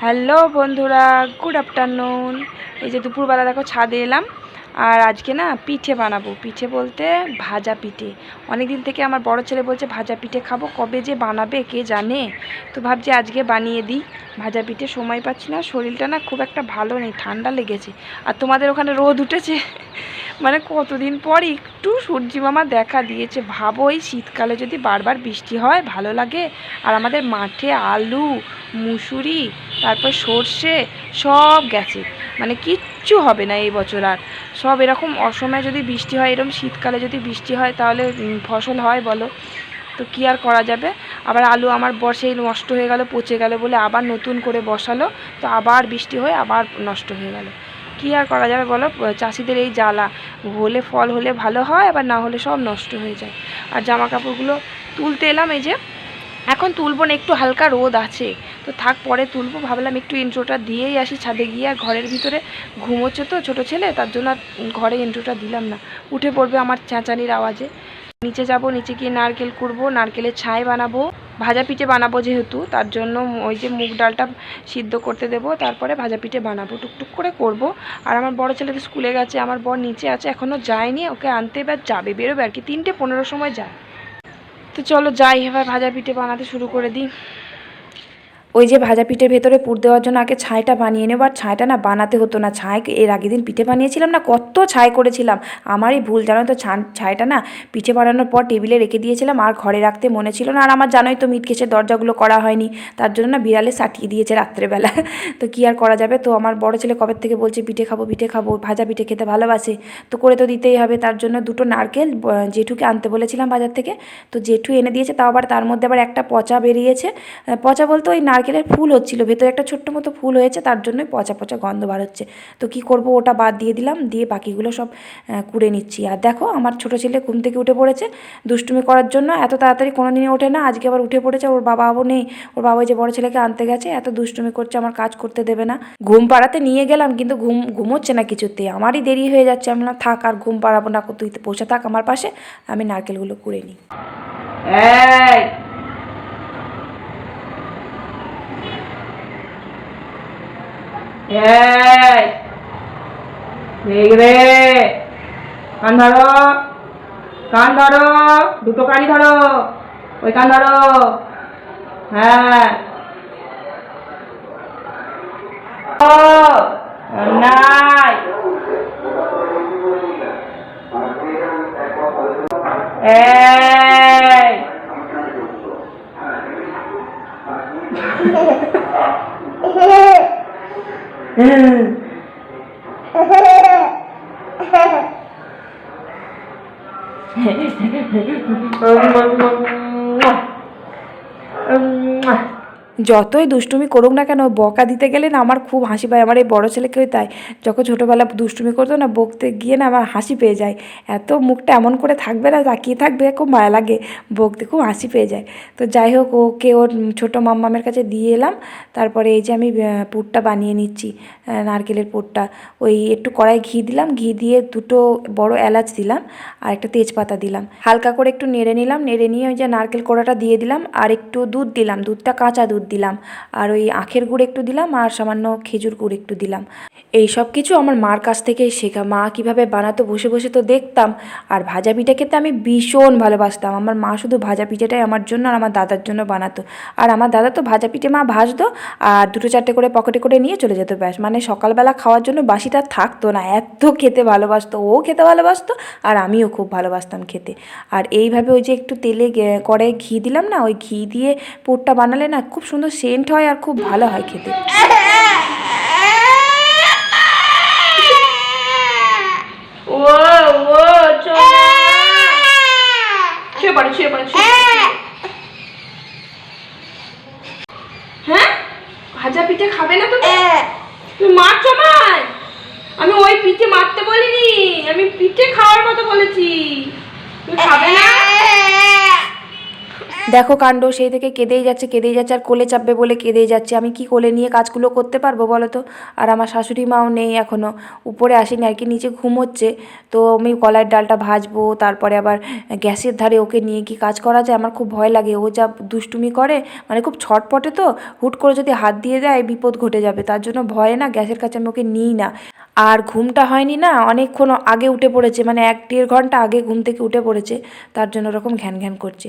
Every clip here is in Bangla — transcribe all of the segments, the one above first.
হ্যালো বন্ধুরা, গুড আফটারনুন। এই যে দুপুরবেলা দেখো ছাদে এলাম, আর আজকে না পিঠে বানাবো। পিঠে বলতে ভাজা পিঠে। অনেক দিন থেকে আমার বড় ছেলে বলছে, ভাজা পিঠে খাব, কবে যে বানাবে, কে জানে? তো ভাবছি আজকে বানিয়ে দিই। ভাজা পিঠে সময় পাচ্ছি না, শরীরটা না খুব একটা ভালো নেই, ঠান্ডা লেগেছে। আর তোমাদের ওখানে রোদ উঠেছে? মানে কতদিন পর একটু সূর্যি মামা দেখা দিয়েছে। ভাবো, এই শীতকালে যদি বারবার বৃষ্টি হয়, ভালো লাগে। আর আমাদের মাঠে আলু, মুসুরি, তারপর সর্ষে, সব গেছে। মানে কিচ্ছু হবে না এই বছর আর। সব এরকম অসময়ে যদি বৃষ্টি হয় এরকম শীতকালে যদি বৃষ্টি হয়, তাহলে ফসল হয় বলো। তো কী আর করা যাবে? আবার আলু আমার বর্ষেই নষ্ট হয়ে গেল, পচে গেল বলে আবার নতুন করে বসালো। তো আবার বৃষ্টি হয়ে আবার নষ্ট হয়ে গেল। কী আর করা যাবে বলো? চাষিদের এই জ্বালা। হলে ফল হলে ভালো হয়, আবার না হলে সব নষ্ট হয়ে যায়। আর জামা কাপড়গুলো তুলতে এলাম এই যে, এখন তুলবো না, একটু হালকা রোদ আছে। তো থাক, পরে তুলবো। ভাবলাম একটু ইন্ট্রোটা দিয়েই আসি ছাদে গিয়ে। আর ঘরের ভিতরে ঘুমোচ্ছে তো ছোট ছেলে, তার জন্য আর ঘরে ইন্ট্রোটা দিলাম না। উঠে পড়বে আমার চেঁচানির আওয়াজে। নিচে যাব, নিচে গিয়ে নারকেল কুড়বো, নারকেলের ছাই বানাবো। ভাজা পিঠে বানাবো যেহেতু, তার জন্য ওই যে মুগ ডালটা সিদ্ধ করতে দেবো, তারপরে ভাজা পিঠে বানাবো, টুকটুক করে করব। আর আমার বড় ছেলে তো স্কুলে গেছে, আমার বর নিচে আছে এখনও যায়নি, ওকে আনতে এবার যাবে, বেরোবে আর কি, তিনটে পনেরো সময় যায়। তো চলো যাই, এবার ভাজা পিঠে বানাতে শুরু করে দিই। ওই যে ভাজা পিঠের ভেতরে পুর দেওয়ার জন্য আগে ছাইটা বানিয়ে নেব। আর ছাইটা না বানাতে হতো না। ছাই এর আগের দিন পিঠে বানিয়েছিলাম না, কত ছাই করেছিলাম। আমারই ভুল, জানো তো ছাইটা না পিঠে বানানোর পর টেবিলে রেখে দিয়েছিলাম আর ঘরে রাখতে মনে ছিল না। আর আমার জানোই তো মিট কেসের দরজাগুলো করা হয়নি। তার জন্য না বিড়ালে সাটিয়ে দিয়েছে রাত্রেবেলা। তো কী আর করা যাবে? তো আমার বড় ছেলে কবে থেকে বলছে, পিঠে খাব পিঠে খাব, ভাজা পিঠে খেতে ভালোবাসে। তো করে তো দিতেই হবে। তার জন্য দুটো নারকেল জেঠুকে আনতে বলেছিলাম বাজার থেকে। তো জেঠু এনে দিয়েছে, তাও আবার তার মধ্যে আবার একটা পচা বেরিয়েছে। পচা বলতে ওই নারকেলের ফুল হচ্ছিল, ভেতরে একটা ছোট্ট মতো ফুল হয়েছে, তার জন্যই পচা পচা গন্ধ বার হচ্ছে। তো কি করব, ওটা বাদ দিয়ে দিলাম, দিয়ে বাকিগুলো সব কুড়ে নিচ্ছি। আর দেখো, আমার ছোট ছেলে ঘুম থেকে উঠে পড়েছে, দুষ্টুমি করার জন্য এত তাড়াতাড়ি কোনো দিনই ওঠে না, আজকে আবার উঠে পড়েছে, ওর বাবা বাবাও নেই, ওর বাবা যে বড় ছেলেকে আনতে গেছে, এত দুষ্টুমি করছে, আমার কাজ করতে দেবে না। ঘুম পাড়াতে নিয়ে গেলাম, কিন্তু ঘুম, ঘুমোচ্ছে না কিছুতে, আমারই দেরি হয়ে যাচ্ছে, আমি না থাক, আর ঘুম পাড়াবো না তুই বসে থাক আমার পাশে, আমি নারকেলগুলো কুড়ে নিই। এই। দেখবে কান ধরো। কান ধরো। দুটো কানই ধরো। ওই কান ধরো। হ্যাঁ। ও নাই। এই। Olmaz mı? যতই দুষ্টুমি করুক না কেন, বকা দিতে গেলে না আমার খুব হাসি পায়। আমার এই বড় ছেলেকেও তাই, যখন ছোটোবেলা দুষ্টুমি করতো না, বকতে গিয়ে না আমার হাসি পেয়ে যায়। এত মুখটা এমন করে থাকবে না, তাকিয়ে থাকবে, খুব মায়া লাগে, বকতে খুব হাসি পেয়ে যায়। তো যাই হোক, ওকে ওর ছোটো মাম্মামের কাছে দিয়ে এলাম। তারপরে এই যে আমি পুরটা বানিয়ে নিচ্ছি নারকেলের পুরটা। ওই একটু কড়াই ঘি দিলাম, ঘি দিয়ে দুটো বড় এলাচ দিলাম, আর একটা তেজপাতা দিলাম। হালকা করে একটু নেড়ে নিলাম, নেড়ে নিয়ে ওই যে নারকেল কোড়াটা দিয়ে দিলাম, আর একটু দুধ দিলাম, দুধটা কাঁচা দুধ আর ওই আখের গুড় একটু দিলাম আর সামান্য খেজুর গুড় একটু দিলাম। এই সব কিছু আমার মার কাছ থেকেই শেখা। মা কীভাবে বানাতো, বসে বসে তো দেখতাম। আর ভাজা পিঠা খেতে আমি ভীষণ ভালোবাসতাম। আমার মা শুধু ভাজা পিঠাটাই আমার জন্য আর আমার দাদার জন্য বানাতো। আর আমার দাদা তো ভাজা পিঠে মা ভাজতো আর দুটো চারটে করে পকেটে করে নিয়ে চলে যেত ব্যাস। মানে সকালবেলা খাওয়ার জন্য বাসিটা থাকতো না। এত খেতে ভালোবাসতো। ও খেতে ভালোবাসতো আর আমিও খুব ভালোবাসতাম খেতে। আর এইভাবে ওই যে একটু তেলে কড়াইয়ে ঘি দিলাম না, ওই ঘি দিয়ে পুরটা বানালে না খুব সুন্দর সেন্ট হয় আর খুব ভালো হয় খেতে। হ্যাঁ ভাজা পিঠে খাবে না তুমি তুমি মারছো আমায়? আমি ওই পিঠে মারতে বলিনি, আমি পিঠে খাওয়ার কথা বলেছি। তুমি খাবে না? দেখো কাণ্ড, সেই থেকে কেঁদেই যাচ্ছে কেঁদেই যাচ্ছে, আর কোলে চাপবে বলে কেঁদেই যাচ্ছে। আমি কি কোলে নিয়ে কাজগুলো করতে পারব বলো তো? আর আমার শাশুড়ি মাও নেই এখনও উপরে আসেনি, আর কি নিচে ঘুমোচ্ছে তো আমি কলার ডালটা ভাজবো, তারপরে আবার গ্যাসের ধারে ওকে নিয়ে কি কাজ করা যায়? আমার খুব ভয় লাগে, ও যা দুষ্টুমি করে মানে খুব ছটপটে তো, হুট করে যদি হাত দিয়ে দেয়, বিপদ ঘটে যাবে। তার জন্য ভয়ে না, গ্যাসের কাছে আমি ওকে নিই না। আর ঘুমটা হয়নি না, অনেকক্ষণ আগে উঠে পড়েছে মানে এক দেড় ঘণ্টা আগে ঘুম থেকে উঠে পড়েছে, তার জন্য ওরকম ঘ্যান ঘ্যান করছে।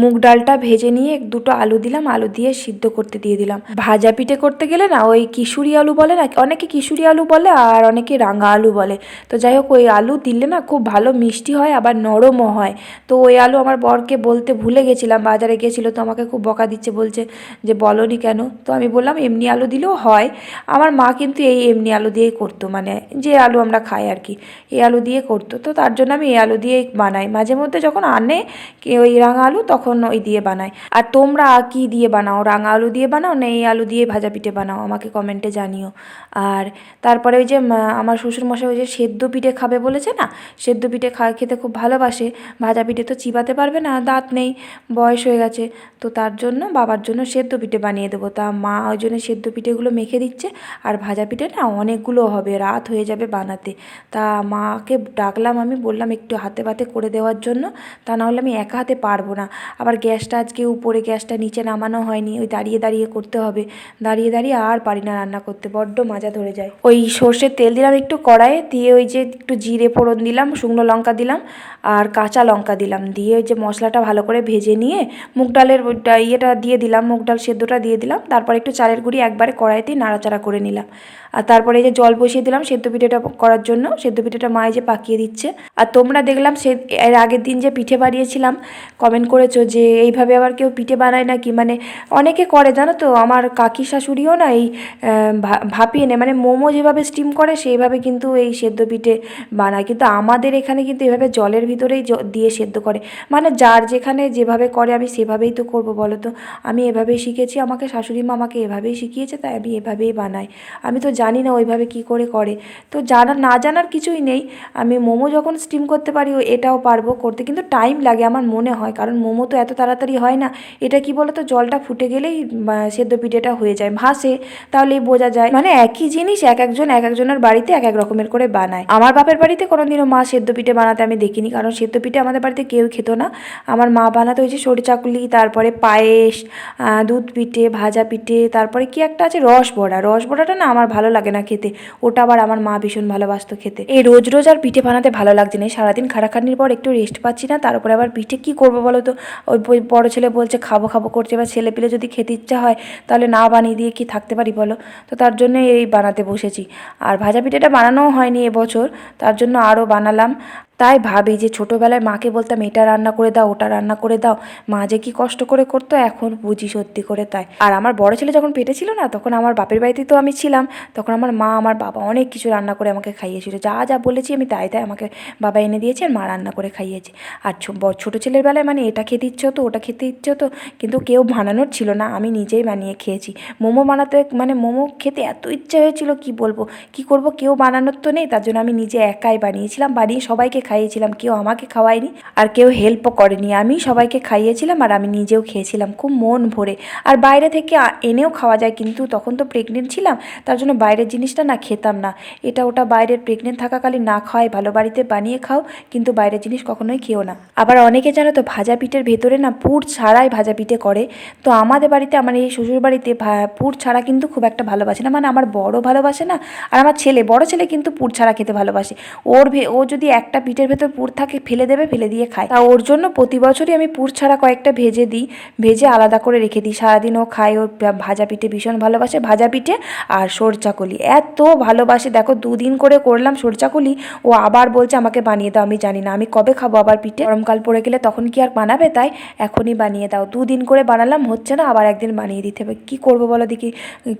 মুগ ডালটা ভেজে নিয়ে দুটো আলু দিলাম, আলু দিয়ে সিদ্ধ করতে দিয়ে দিলাম। ভাজা পিঠে করতে গেলে না, ওই কিশুরি আলু বলে না, অনেকে কিশুরি আলু বলে আর অনেকে রাঙা আলু বলে। তো যাই হোক, ওই আলু দিলে না খুব ভালো মিষ্টি হয়, আবার নরমও হয়। তো ওই আলু আমার বরকে বলতে ভুলে গেছিলাম, বাজারে গেছিল তো আমাকে খুব বকা দিচ্ছে, বলছে যে বলনি কেন? তো আমি বললাম, এমনি আলু দিলেও হয়। আমার মা কিন্তু এই এমনি আলু দিয়েই করতো মানে যে আলু আমরা খাই আর কি, এই আলু দিয়ে করতো। তো তার জন্য আমি এই আলু দিয়েই বানাই। মাঝে মধ্যে যখন আনে ওই রাঙা আলু, তখন ওই দিয়ে বানাই আর তোমরা কি দিয়ে বানাও? রাঙা আলু দিয়ে বানাও না এই আলু দিয়ে ভাজা পিঠে বানাও? আমাকে কমেন্টে জানিও। আর তারপরে ওই যে আমার শ্বশুরমশাই ওই যে সেদ্ধ পিঠে খাবে বলেছে না? সেদ্ধ পিঠে খা, খেতে খুব ভালোবাসে। ভাজা পিঠে তো চিবাতে পারবে না, দাঁত নেই, বয়স হয়ে গেছে। তো তার জন্য, বাবার জন্য সেদ্ধ পিঠে বানিয়ে দেবো। তা মা ওই জন্য সেদ্ধ পিঠেগুলো মেখে দিচ্ছে। আর ভাজা পিঠে না অনেকগুলো হবে, রাত হয়ে যাবে বানাতে। তা মাকে ডাকলাম আমি, বললাম একটু হাতে পাতে করে দেওয়ার জন্য। তা নাহলে আমি একা হাতে পারব না। আবার গ্যাসটা আজকে উপরে গ্যাসটা নিচে নামানো হয়নি, ওই দাঁড়িয়ে দাঁড়িয়ে করতে হবে। দাঁড়িয়ে দাঁড়িয়ে আর পারি না রান্না করতে, বড্ড মাজা ধরে যায়। ওই সর্ষের তেল দিলাম একটু কড়াইয়ে, দিয়ে ওই যে একটু জিরে ফোড়ন দিলাম, শুকনো লঙ্কা দিলাম, আর কাঁচা লঙ্কা দিলাম। দিয়ে ওই যে মশলাটা ভালো করে ভেজে নিয়ে মুগ ডালের ইয়েটা দিয়ে দিলাম, মুগ ডাল সেদ্ধটা দিয়ে দিলাম। তারপর একটু চালের গুঁড়ি একবারে কড়াইতেই নাড়াচাড়া করে নিলাম। আর তারপরে এই যে জল বসিয়ে দিলাম সেদ্ধ পিঠেটা করার জন্য, সেদ্ধ পিঠেটা মায়ে যে পাকিয়ে দিচ্ছে। আর তোমরা দেখলাম সে, এর আগের দিন যে পিঠে বানিয়েছিলাম কমেন্ট করেছ যে এইভাবে আবার কেউ পিঠে বানায় নাকি? মানে অনেকে করে, জানো তো, আমার কাকি শাশুড়িও না এই ভাপিয়ে নেয় মানে মোমো যেভাবে স্টিম করে, সেইভাবে কিন্তু এই সেদ্ধ পিঠে বানায়। কিন্তু আমাদের এখানে কিন্তু এভাবে জলের ভিতরেই দিয়ে সেদ্ধ করে। মানে যার যেখানে যেভাবে করে, আমি সেভাবেই তো করব, বলো তো। আমি এভাবেই শিখেছি, আমাকে শাশুড়ি মা আমাকে এভাবেই শিখিয়েছে, তাই আমি এভাবেই বানাই। আমি তো জানি না ওইভাবে কি করে করে। তো জানা, না জানার কিছুই নেই। আমি মোমো যখন স্টিম করতে পারি, এটাও পারব করতে। কিন্তু টাইম লাগে আমার মনে হয়, কারণ মোমো তো এত তাড়াতাড়ি হয় না। এটা কি বলো তো জলটা ফুটে গেলেই সেদ্ধ পিঠেটা হয়ে যায়, ভাসে। তাহলেই বোঝা যায়। মানে একই জিনিস এক একজন এক একজনের বাড়িতে এক এক রকমের করে বানায়। আমার বাপের বাড়িতে কোনোদিনও মা সেদ্ধ পিঠে বানাতে আমি দেখিনি, কারণ সেদ্ধ পিঠে আমাদের বাড়িতে কেউ খেত না। আমার মা বানাতে হয়েছে সরি তারপরে পায়েস দুধ পিঠে, ভাজা পিঠে, তারপরে কি একটা আছে? রস বড়া। রস বড়াটা না আমার ভালো লাগে না খেতে। ওটা আবার আমার মা ভীষণ ভালোবাসতো খেতে। এই রোজ রোজ আর পিঠে বানাতে ভালো লাগছে না। সারাদিন খাটাখাটনির পর একটু রেস্ট পাচ্ছি না, তার উপরে আবার পিঠে কি করব বলো তো ওই বড়ো ছেলে বলছে, খাব খাব করছে। এবার ছেলে পেলে যদি খেতে ইচ্ছা হয়, তাহলে না বানিয়ে দিয়ে কি থাকতে পারি বলো? তো তার জন্য এই বানাতে বসেছি। আর ভাজা পিঠেটা বানানোও হয়নি এবছর, তার জন্য আরও বানালাম। তাই ভাবি যে ছোটোবেলায় মাকে বলতাম, এটা রান্না করে দাও, ওটা রান্না করে দাও। মা যে কি কষ্ট করে করতো, এখন বুঝি সত্যি করে তাই। আর আমার বড় ছেলে যখন পেটে ছিল না, তখন আমার বাপের বাড়িতে তো আমি ছিলাম। তখন আমার মা, আমার বাবা অনেক কিছু রান্না করে আমাকে খাইয়েছিল। যা যা বলেছি আমি তাই তাই আমাকে বাবা এনে দিয়েছে আর মা রান্না করে খাইয়েছে। আর ছোটো ছেলের বেলায় মানে এটা খেতে ইচ্ছে হতো, ওটা খেতে ইচ্ছে হতো, কিন্তু কেউ বানানোর ছিল না, আমি নিজেই বানিয়ে খেয়েছি। মোমো বানাতে মানে মোমো খেতে এত ইচ্ছে হয়েছিল, কি বলব? কি করব? কেউ বানানোর তো নেই, তার জন্য আমি নিজে একাই বানিয়েছিলাম, বানিয়ে সবাইকে খাইয়েছিলাম, কেউ আমাকে খাওয়ায়নি আর কেউ হেল্পও করেনি। আমি সবাইকে খাইয়েছিলাম আর আমি নিজেও খেয়েছিলাম, খুব মন ভরে। আর বাইরে থেকে এনেও খাওয়া যায়, কিন্তু তখন তো প্রেগনেন্ট ছিলাম, তার জন্য বাইরের জিনিসটা না খেতাম না। এটা ওটা বাইরের প্রেগনেন্ট থাকাকালীন না খাওয়াই, ভালো বাড়িতে বানিয়ে খাও, কিন্তু বাইরের জিনিস কখনোই খেও না। আবার অনেকে জানো তো, ভাজা পিঠের ভেতরে না পুর ছাড়াই ভাজা পিঠে করে। তো আমাদের বাড়িতে, আমার এই শ্বশুর বাড়িতে পুর ছাড়া কিন্তু খুব একটা ভালোবাসে না। মানে আমার বড় ভালোবাসে না, আর আমার ছেলে, বড় ছেলে কিন্তু পুর ছাড়া খেতে ভালোবাসে। ওর ও যদি একটা পিঠের ভেতর পুর থাকে, ফেলে দেবে, ফেলে দিয়ে খায়। তা ওর জন্য প্রতি বছরই আমি পুর ছাড়া কয়েকটা ভেজে দিই, ভেজে আলাদা করে রেখে দিই। সারাদিন ও খায় ও ভাজা পিঠে ভীষণ ভালোবাসে। ভাজা পিঠে আর সরচাকলি। এত ভালোবাসে। দেখো, দুদিন করে করলাম সরচাকলি। ও আবার বলছে, আমাকে বানিয়ে দাও, আমি জানি না। আমি কবে খাব আবার পিঠে? গরমকাল পড়ে গেলে তখন কি আর বানাবে? তাই এখনই বানিয়ে দাও। দুদিন করে বানালাম, হচ্ছে না, আবার একদিন বানিয়ে দিতে হবে। কী করব বলো দেখি?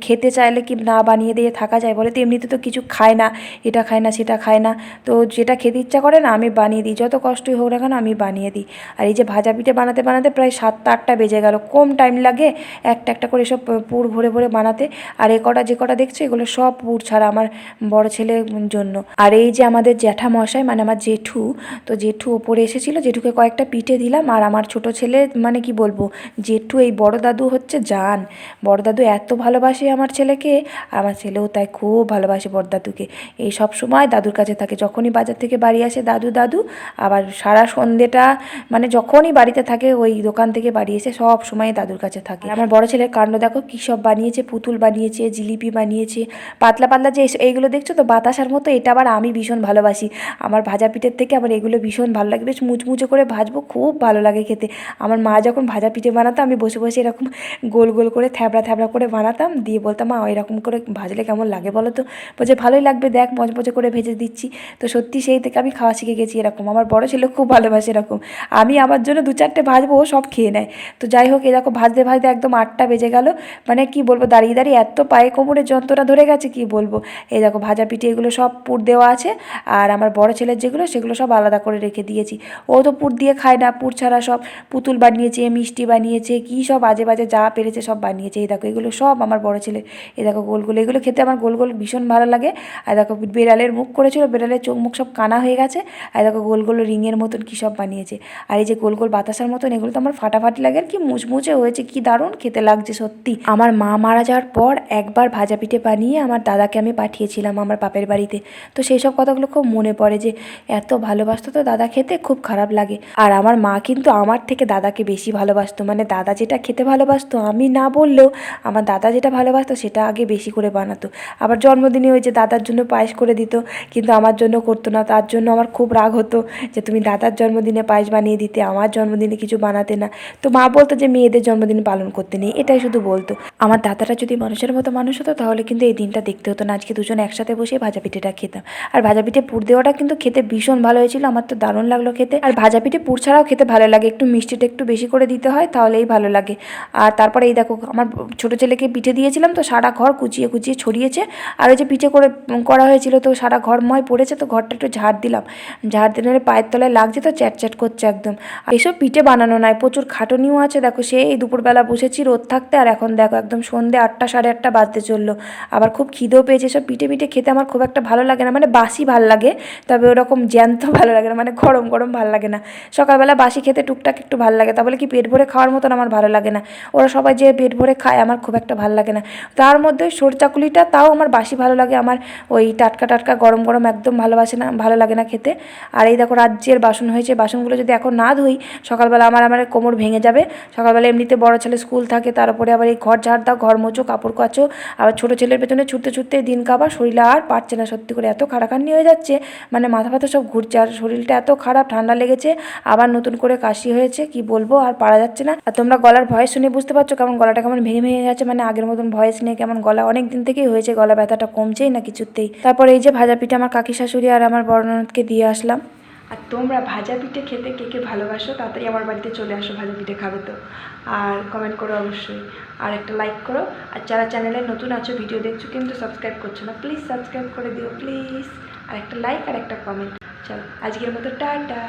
খেতে চাইলে কি না বানিয়ে দিয়ে থাকা যায় বলে? তো এমনিতে তো কিছু খায় না। এটা খায় না, সেটা খায় না। তো যেটা খেতে ইচ্ছা করে না, আমি বানিয়ে দিই। যত কষ্টই হোক না কেন, আমি বানিয়ে দিই। আর এই যে ভাজা পিঠে বানাতে বানাতে প্রায় সাতটা আটটা বেজে গেল। কম টাইম লাগে একটা একটা করে সব পুর ভরে ভরে বানাতে। আর এ কটা, যে কটা দেখছ, এগুলো সব পুর ছাড়া আমার বড় ছেলের জন্য। আর এই যে আমাদের জ্যাঠামশাই মানে আমার জেঠু, তো জেঠু ওপরে এসেছিল। জেঠুকে কয়েকটা পিঠে দিলাম। আর আমার ছোট ছেলে মানে কি বলব, জেঠু এই বড় দাদু হচ্ছে জান। বড় দাদু এত ভালোবাসে আমার ছেলেকে। আমার ছেলেও তাই খুব ভালোবাসে বড় দাদুকে। এই সব সময় দাদুর কাছে থাকে। যখনই বাজার থেকে বাড়ি আসে দাদু দাদু। আবার সারা সন্ধেটা মানে যখনই বাড়িতে থাকে ওই দোকান থেকে বাড়ি এসে সব সময় দাদুর কাছে থাকে। আমার বড় ছেলের কাণ্ড দেখো, কী সব বানিয়েছে, পুতুল বানিয়েছে, জিলিপি বানিয়েছে, পাতলা পাতলা যে এই- এইগুলো দেখছ তো, বাতাসার মতো, এটা আবার আমি ভীষণ ভালোবাসি। আমার ভাজা পিঠের থেকে আমার এগুলো ভীষণ ভালো লাগে, বেশ মুচমুচে করে ভাজবো, খুব ভালো লাগে খেতে। আমার মা যখন ভাজা পিঠে বানাতো, আমি বসে বসে এরকম গোল গোল করে থ্যাবড়া থ্যাবড়া করে বানাতাম, দিয়ে বলতাম, মা, এরকম করে ভাজলে কেমন লাগে বলো তো? বলছে, ভালোই লাগবে, দেখ, মজমজে করে ভেজে দিচ্ছি। তো সত্যি সেই থেকে আমি খাওয়া শিখে গেছি এরকম। আমার বড় ছেলে খুব ভালোবাসে এরকম। আমি আমার জন্য দু চারটে ভাজবো ও সব খেয়ে নেয়। তো যাই হোক, এরকম ভাজতে ভাজতে একদম আটটা বেজে গেল। মানে কি বলব, দাঁড়িয়ে দাঁড়িয়ে এত পায়ে কোমরের যন্ত্রণা ধরে গেছে, কি বলব। এই দেখো, ভাজা পিঠে এগুলো সব পুর দেওয়া আছে। আর আমার বড় ছেলের যেগুলো, সেগুলো সব আলাদা করে রেখে দিয়েছি। ও তো পুর দিয়ে খায় না, পুর ছাড়া সব পুতুল বানিয়েছে, মিষ্টি বানিয়েছে, কী সব বাজে বাজে যা পেরেছে সব বানিয়েছে। এই দেখো, এগুলো সব আমার বড় ছেলে। এ দেখো, গোল গোল, এগুলো খেতে আমার গোল গোল ভীষণ ভালো লাগে। আর দেখো, বেড়ালের মুখ করেছিল, বেড়ালের চোখ মুখ সব কানা হয়ে গেছে। আর দেখো গোল গোল রিংয়ের মতন কী সব বানিয়েছে। আর এই যে গোল গোল বাতাসার মতন, এগুলো তো আমার ফাটাফাটি লাগে আর কি, মুচমুচে হয়েছে, কি দারুণ, খেতে লাগছে সত্যি। আমার মা মারা যাওয়ার পর একবার ভাজা পিঠে বানিয়ে আমার দাদাকে আমি পাঠিয়েছিলাম আমার বাপের বাড়িতে। তো সেই সব কথাগুলো খুব মনে পড়ে যে এত ভালোবাসতো তো দাদা খেতে, খুব খারাপ লাগে। আর আমার মা কিন্তু আমার থেকে দাদাকে বেশি ভালোবাসতো মানে দাদা যেটা খেতে ভালোবাসতো, আমি না বললেও আমার দাদা যেটা ভালোবাসতো সেটা আগে বেশি করে বানাতো। আবার জন্মদিনে ওই যে দাদার জন্য পায়েস করে দিত, কিন্তু আমার জন্য করতো না, তার জন্য আমার খুব রাগ হতো যে তুমি দাদার জন্মদিনে পায়েস বানিয়ে দিতে, আমার জন্মদিনে কিছু বানাতে না। তো মা বলতো যে মেয়েদের জন্মদিন পালন করতে নেই, এটাই শুধু বলতো। আমার দাদাটা যদি মানুষের মতো মানুষ হতো, তাহলে কিন্তু এই দিনটা দেখতে হতো না। আজকে দুজন একসাথে বসে ভাজা পিঠেটা খেতাম। আর ভাজা পিঠে পুর দেওয়াটা কিন্তু খেতে ভীষণ ভালো হয়েছিল, আমার তো দারুণ লাগল খেতে। আর ভাজা পিঠে পুর ছাড়াও খেতে ভালো লাগে, একটু মিষ্টিটা একটু বেশি করে দিতে হয়, তাহলেই ভালো লাগে। আর তারপরে এই দেখো, আমার ছোটো ছেলেকে পিঠে দিয়েছিলাম, তো সারা ঘর কুচিয়ে কুচিয়ে ছড়িয়েছে। আর ওই যে পিঠে করে করা হয়েছিল, তো সারা ঘরময় পড়েছে, তো ঘরটা একটু ঝাড় দিলাম। ঝাড় দিলে পায়ের তলায় লাগছে তো চ্যাট চ্যাট করছে একদম। আর এসব পিঠে বানানো নয়, প্রচুর খাটনিও আছে। দেখো সেই দুপুরবেলা বসেছি, রোদ থাকতে, আর এখন দেখো একদম সন্ধে আটটা, সাড়ে আটটা বাজতে চলল। আবার খুব খিদেও পেয়েছে। সব পিঠে পিঠে খেতে আমার খুব একটা ভালো লাগে না। মানে বাসি ভালো লাগে, তবে ওরকম জ্যান্ত ভালো লাগে না। মানে গরম গরম ভালো লাগে না। সকালবেলা বাসি খেতে টুকটাক একটু ভালো লাগে। তা বলে কি পেট ভরে খাওয়ার মতন আমার ভালো লাগে না। ওরা সবাই যে পেট ভরে খায়, আমার খুব একটা ভালো লাগে না। তার মধ্যে সর চাকুলিটা তাও আমার বাসি ভালো লাগে। আমার ওই টাটকা টাটকা, গরম গরম একদম ভালোবাসে না, ভালো লাগে না খেতে। আর এই দেখো রাজ্যের বাসন হয়েছে, বাসনগুলো যদি এখন না ধুই, সকালবেলা আমার আমার কোমর ভেঙে যাবে। সকালবেলা এমনিতে বড় ছেলে স্কুল থাকে, তারপরে আবার এই ঘর ঝাড় দাও, ঘর মোচো কাপড় কাচো, আবার ছোটো ছেলের পেছনে ছুটতে ছুটতে দিন কাবার, শরীরে আর পারছে না। সত্যি করে এত খাড়াখান্নি হয়ে যাচ্ছে মানে মাথা ফাথা সব ঘুরছে, আর শরীরটা এত খারাপ, ঠান্ডা লেগেছে, আবার নতুন করে কাশি হয়েছে, কি বলব, আর পারা যাচ্ছে না। আর তোমরা গলার ভয়েস শুনে বুঝতে পারছ কেমন গলাটা কেমন ভেঙে ভেঙে গেছে মানে আগের মতন ভয়েস নিয়ে কেমন গলা অনেক দিন থেকেই হয়েছে, গলা ব্যথাটা কমছেই না কিছুতেই। তারপর এই যে ভাজা পিঠে আমার কাকি শাশুড়ি আর আমার বড় ননদকে দিয়ে আসলাম। আর তোমরা ভাজা পিঠে খেতে কে কে ভালোবাসো তাড়াতাড়ি আমার বাড়িতে চলে আসো ভাজা পিঠে খাবে তো। আর কমেন্ট করো অবশ্যই। আর একটা লাইক করো। আর যারা চ্যানেলে নতুন আছো ভিডিও দেখছ কিন্তু সাবস্ক্রাইব করছ না প্লিজ সাবস্ক্রাইব করে দিও প্লিজ আর একটা লাইক আর একটা কমেন্ট চলো, আজকের মতো টাটা।